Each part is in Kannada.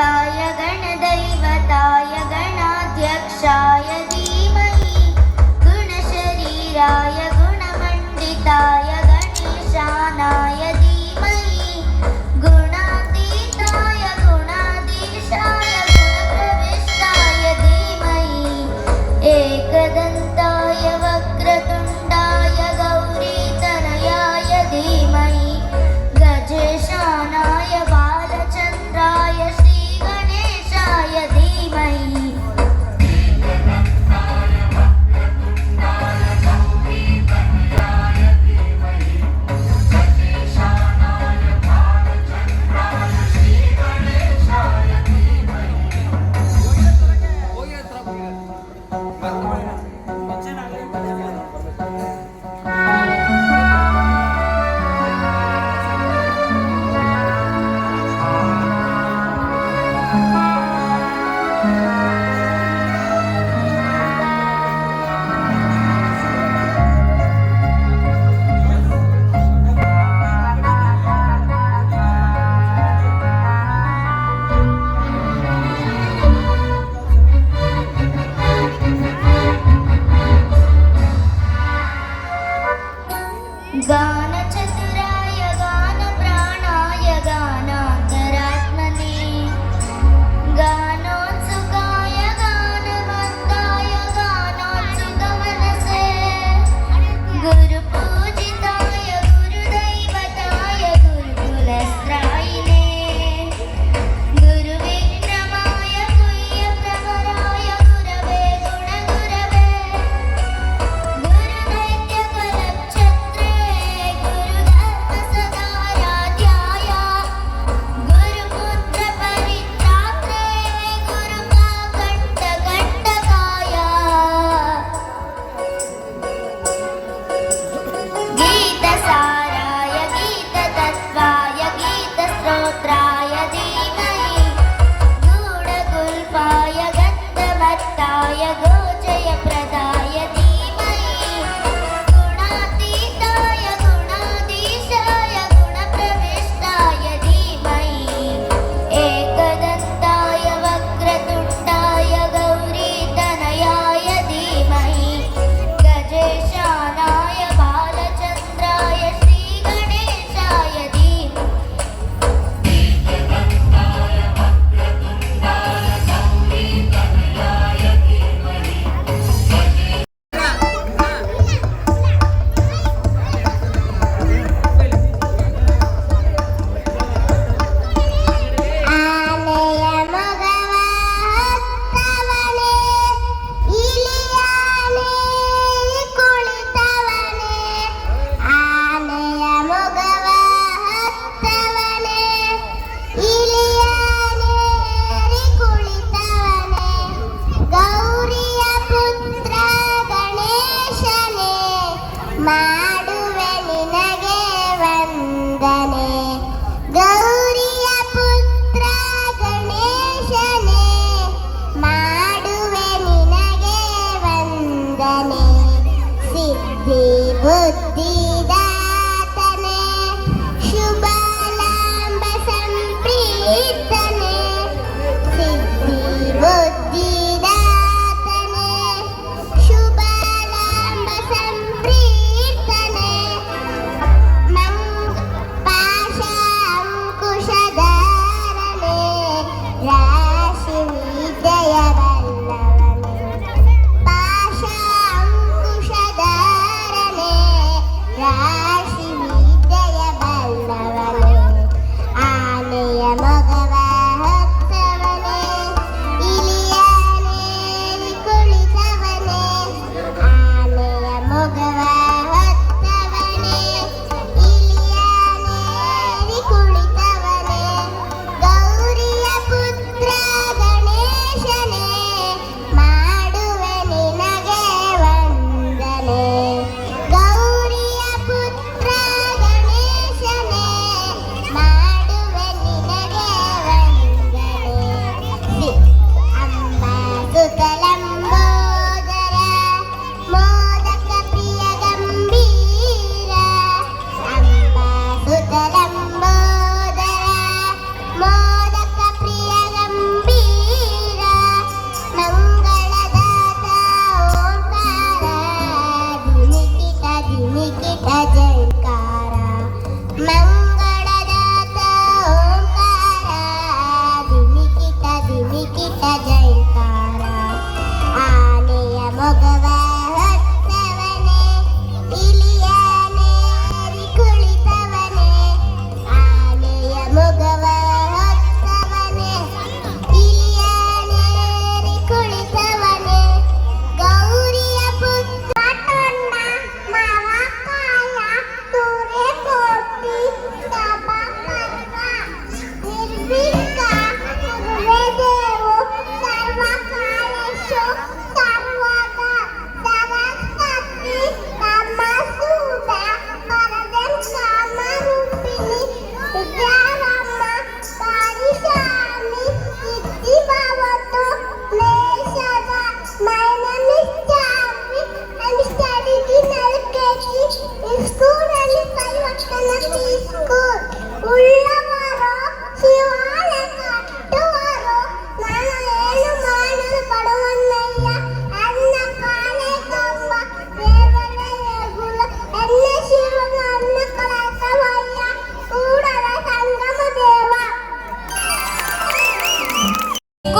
Yeah.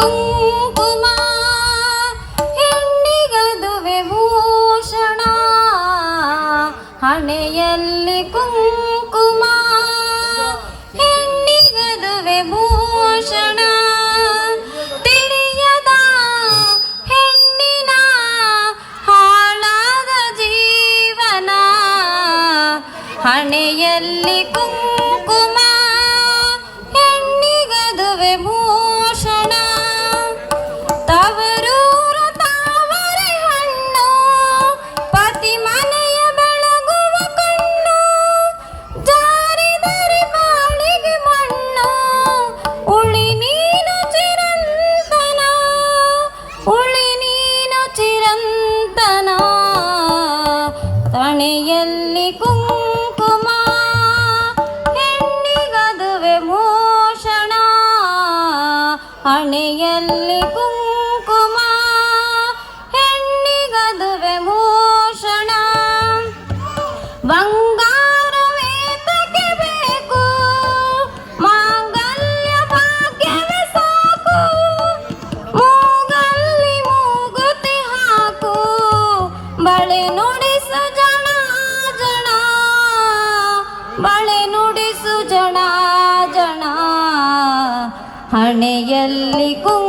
ಕುಂಕುಮ ಹೆಣ್ಣಿಗದುವೆ ಭೂಷಣ. ಹಣೆಯಲ್ಲಿ ಕುಂಕುಮ. ಹೆಣ್ಣಿಗದುವೆ ಭೂಷಣ. ತಿಳಿಯದ ಹೆಣ್ಣಿನ ಹಾಳಾದ ಜೀವನ. ಹಣೆಯಲ್ಲಿ ಹಣೆಯಲ್ಲಿ ಕುಂಕುಮ ಹಣೆಯಲ್ಲಿ ಕು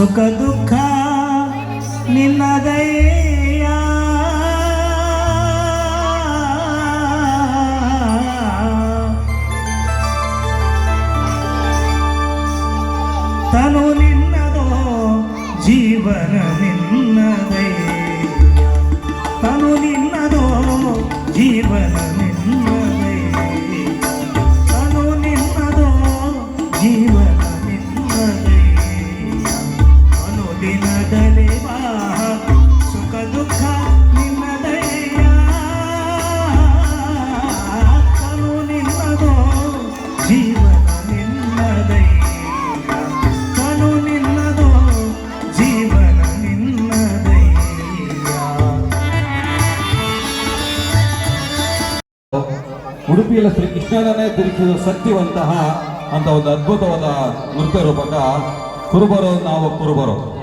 ಸುಖ ದುಃಖ ನಿನ್ನದಯ್ಯ ತನು ನಿನ್ನದೋ ಜೀವನ ನಿನ್ನದಯ್ಯ ತನು ನಿನ್ನದೋ ಜೀವನ ಉಡುಪಿಯಲ್ಲ ಶ್ರೀ ಕೃಷ್ಣನೇ ತಿರುಗಿದ ಶಕ್ತಿವಂತಹ ಅಂತ ಒಂದು ಅದ್ಭುತವಾದ ನೃತ್ಯ ರೂಪಕ ಕುರುಬರು ನಾವು ಕುರುಬರು.